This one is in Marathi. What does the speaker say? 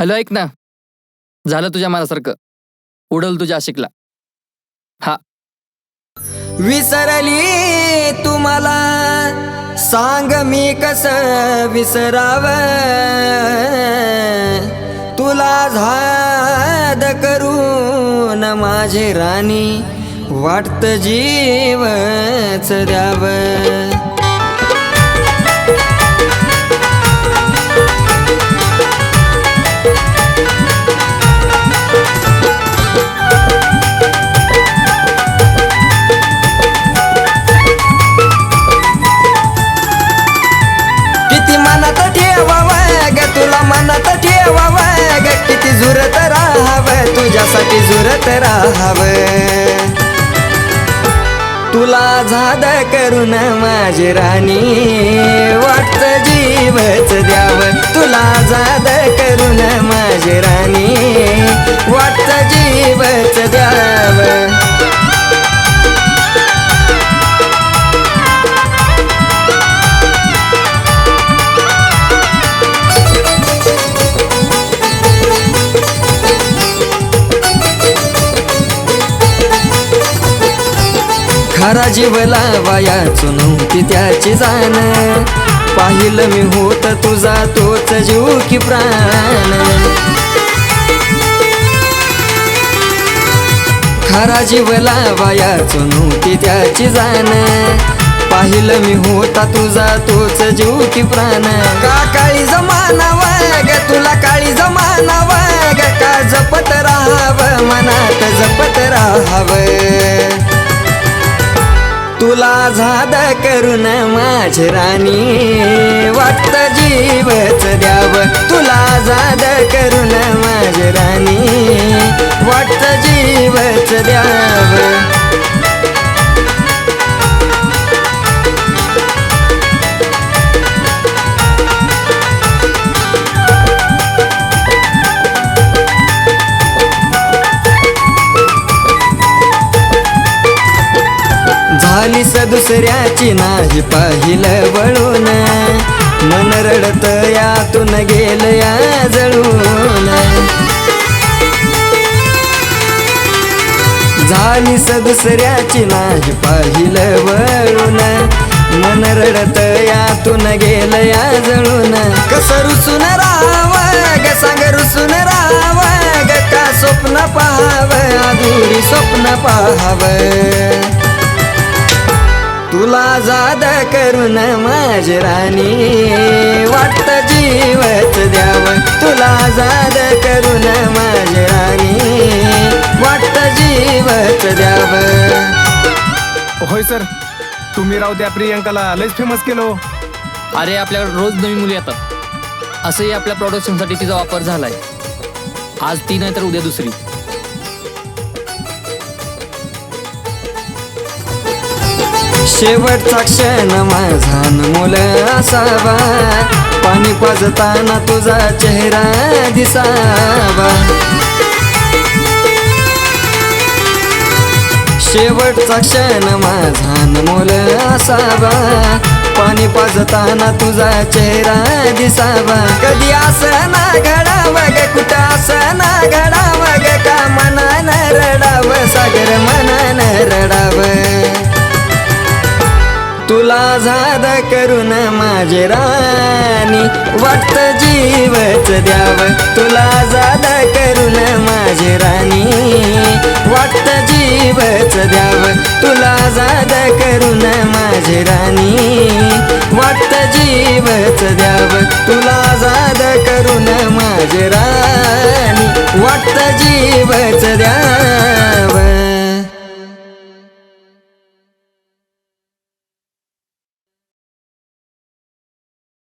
हॅलो ऐक ना. झालं तुझ्या मनासारखं. उडल तुझ्या आशिकला. हा. विसरली तुम्हाला. सांग मी कस विसराव. तुला झाद करून माझे राणी वाटत जीवच द्यावं. तुझ्यासाठी झुरत राहावं तुझ्यासाठी झुरत राहावं. तुला झाद करून माझी राणी. खरा जीवला वायाचो नव्हती त्याची जाण. पाहिलं मी होत तुझा तोच जीव की प्राण. खरा जीवला वायाचो नव्हती त्याची जाण. पाहिलं मी होता तुझा तोच जीव की प्राण. का काळी जमाना वाग तुला काळी जमाना माझी राणी वाटत जीवच द्याव. तुला झाद करून माझी राणी वाटत जीवच द्याव. आलीस दुसऱ्याची नाही पाहिलं वळून. मन रडत यातून गेल या जळून. झाली स दुसऱ्याची नाही पाहिलं वळून. मन रडत यातून गेल या जळून. कस रुसून राहाव ग सांग रुसून राहाव ग? का स्वप्न पाहाव? अधुरी स्वप्न पाहावं? तुला जाद करून माझी राणी. वाटत जीवच द्याव. तुला जाद करून माझी राणी. वाटत जीवच द्याव. होय सर तुम्ही राव त्या प्रियंकाला लयच फेमस केलं हो. अरे आपल्याकडे रोज नवी मुली येतात. असंही आपल्या प्रोडक्शनसाठी तिचा वापर झालाय. आज ती नाही तर उद्या दुसरी. शेवटचा क्षण माझा मुल असावा. पाणी पाजताना तुझा चेहरा दिसावा. शेवटचा क्षण माझा मुल असावा. पाणी पाजताना तुझा चेहरा दिसावा. कधी असं ना घडाव ग कुठं असं ना घडाव ग का मनानं रडाव सागर मनानं रडाव. तुला झाद करून माझे राणी वाटत जीवच द्याव. तुला झाद करून माझे राणी वाटत जीवच द्याव. तुला झाद करून माझे राणी वाटत जीवच द्याव. तुला झाद करून माझे राणी वाटत जीवच द्या